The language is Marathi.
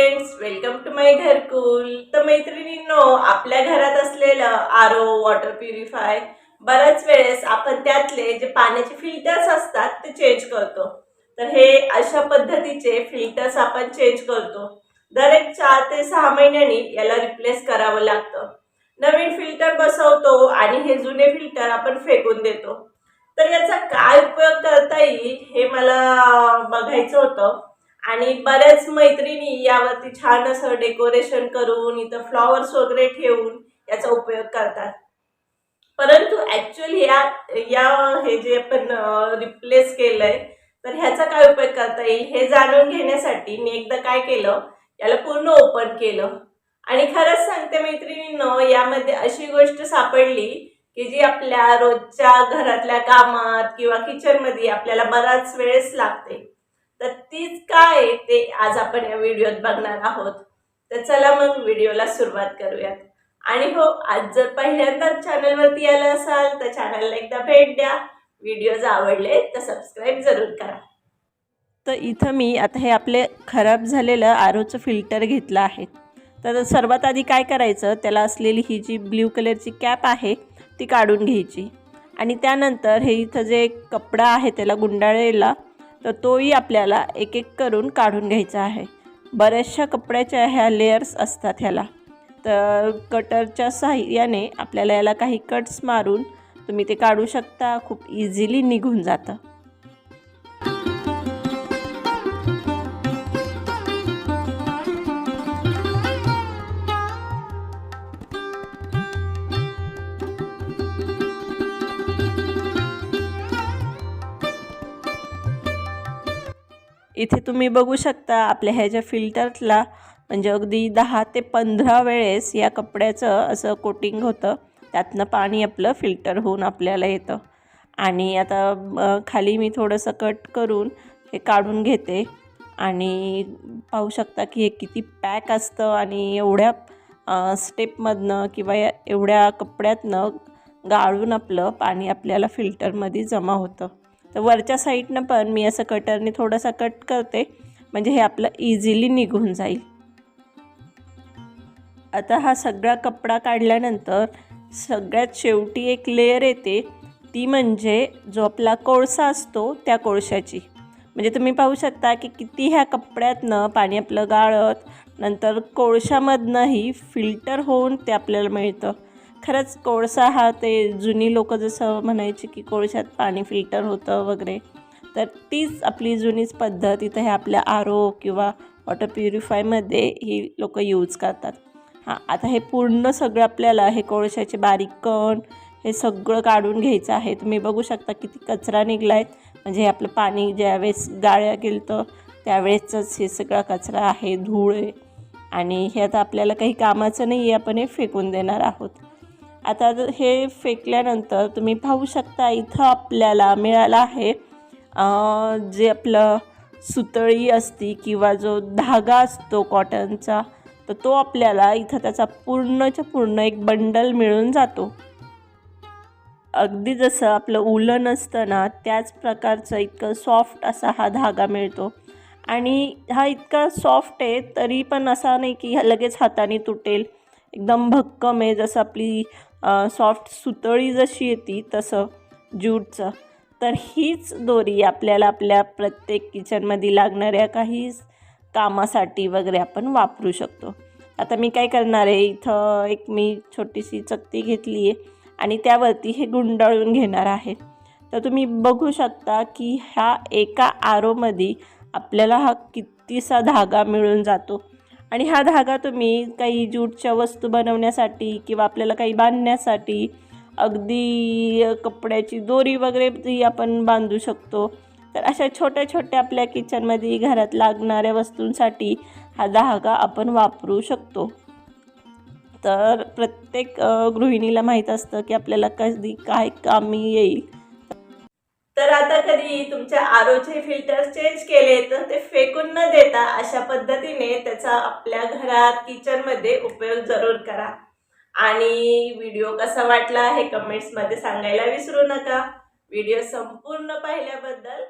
फ्रेंड्स वेलकम टू माय घरकुल. तर मैत्रिणींनो आपल्या घरात असलेलं आर ओ वॉटर प्युरिफाय बऱ्याच वेळेस आपण त्यातले जे पाण्याचे फिल्टर्स असतात ते चेंज करतो. तर हे अशा पद्धतीचे फिल्टर्स आपण चेंज करतो. दर एक चार ते सहा महिन्यांनी याला रिप्लेस करावं लागतं. नवीन फिल्टर बसवतो आणि हे जुने फिल्टर आपण फेकून देतो. तर याचा काय उपयोग करता येईल हे मला बघायचं होतं. आणि बऱ्याच मैत्रिणी यावरती छान असं डेकोरेशन करून इथं फ्लॉवर्स वगैरे ठेवून याचा उपयोग करतात. परंतु ॲक्च्युअली या या हे जे आपण रिप्लेस केलंय तर ह्याचा काय उपयोग करता येईल? हे जाणून घेण्यासाठी मी एकदा काय केलं? याला पूर्ण ओपन केलं. आणि खरंच सांगते मैत्रिणींनो यामध्ये अशी गोष्ट सापडली की जी आपल्या रोजच्या घरातल्या कामात किंवा किचनमध्ये आपल्याला बराच वेळेस लागते. तर तीच काय ते आज आपण या व्हिडिओत बघणार आहोत. तर चला मग व्हिडिओला सुरुवात करूयात. आणि हो आज जर पहिल्यांदाच चॅनलवरती आलं असाल तर चॅनलला एकदा भेट द्या. व्हिडिओज आवडले तर सबस्क्राईब जरूर करा. तर इथं मी आता हे आपले खराब झालेलं आरोचं फिल्टर घेतलं आहे. तर सर्वात आधी काय करायचं त्याला असलेली ही जी ब्ल्यू कलरची कॅप आहे ती काढून घ्यायची. आणि त्यानंतर हे इथं जे कपडा आहे त्याला गुंडाळलेला तर तोही आपल्याला एक एक करून काढून घ्यायचा आहे. बऱ्याचशा कपड्याच्या ह्या लेयर्स असतात ह्याला. तर कटरच्या साहाय्याने आपल्याला याला काही कट्स मारून तुम्ही ते काढू शकता. खूप इझिली निघून जातं. इथे तुम्ही बघू शकता आपल्या ह्या ज्या फिल्टरला म्हणजे अगदी दहा ते पंधरा वेळेस या कपड्याचं असं कोटिंग होतं. त्यातनं पाणी आपलं फिल्टर होऊन आपल्याला येतं. आणि आता खाली मी थोडंसं कट करून हे काढून घेते. आणि पाहू शकता की हे किती पॅक असतं आणि एवढ्या स्टेपमधनं किंवा एवढ्या कपड्यातनं गाळून आपलं पाणी आपल्याला फिल्टरमध्ये जमा होतं. तर वरच्या साईडनं पण मी असं कटरने थोडासा कट करते. म्हणजे हे आपलं इझिली निघून जाईल. आता हा सगळा कपडा काढल्यानंतर सगळ्यात शेवटी एक लेअर येते. ती म्हणजे जो आपला कोळसा असतो त्या कोळशाची. म्हणजे तुम्ही पाहू शकता की किती ह्या कपड्यातनं पाणी आपलं गाळत नंतर कोळशामधनंही फिल्टर होऊन ते आपल्याला मिळतं. खरंच कोळसा हा ते जुनी लोक जसं म्हणायचे की कोळशात पाणी फिल्टर होतं वगैरे तर तीच आपली जुनीच पद्धत इथं हे आपल्या आर ओ किंवा वॉटर प्युरिफायमध्ये ही लोक यूज करतात. हां आता हे पूर्ण सगळं आपल्याला हे कोळशाचे बारीक कण हे सगळं काढून घ्यायचं आहे. तुम्ही बघू शकता किती कचरा निघला आहे म्हणजे हे आपलं पाणी ज्यावेळेस गाळ्या गेलं त्यावेळेसच हे सगळा कचरा आहे धूळ आहे. आणि हे आता आपल्याला काही कामाचं नाही आहे आपण हे फेकून देणार आहोत. आता हे फेकल्यानंतर तुम्ही पाहू शकता इथं आपल्याला मिळालं आहे जे आपलं सुतळी असती किंवा जो धागा असतो कॉटनचा तर तो आपल्याला इथं त्याचा पूर्णच्या पूर्ण एक बंडल मिळून जातो. अगदी जसं आपलं उलन असतं ना त्याच प्रकारचं इतकं सॉफ्ट असा हा धागा मिळतो. आणि हा इतका सॉफ्ट आहे तरी पण असा नाही की लगेच हाताने तुटेल. एकदम भक्कम आहे जसं आपली सॉफ्ट सुतळी जशी येते तसं ज्यूटचं. तर हीच दोरी आपल्याला आपल्या प्रत्येक किचनमध्ये लागणाऱ्या काही कामासाठी वगैरे आपण वापरू शकतो. आता मी काय करणार आहे इथं एक मी छोटीशी चकती घेतली आहे आणि त्यावरती हे गुंडाळून घेणार आहे. तर तुम्ही बघू शकता की ह्या एका आरोमध्ये आपल्याला हा कितीसा धागा मिळून जातो. आणि हा धागा तुम्ही काही ज्यूटच्या वस्तू बनवण्यासाठी किंवा आपल्याला काही बांधण्यासाठी अगदी कपड्याची दोरी वगैरे ती आपण बांधू शकतो. तर अशा छोट्या छोट्या आपल्या किचनमध्ये घरात लागणाऱ्या वस्तूंसाठी हा धागा आपण वापरू शकतो. तर प्रत्येक गृहिणीला माहीत असतं की आपल्याला कधी काय कामी येईल. आता कधी तुमच्या आरोचे फिल्टर चेंज केले तर ते फेकून न देता अशा पद्धतीने त्याचा आपल्या घरात किचनमध्ये उपयोग जरूर करा. आणि व्हिडिओ कसा वाटला हे कमेंट्समध्ये सांगायला विसरू नका. व्हिडिओ संपूर्ण पाहिल्याबद्दल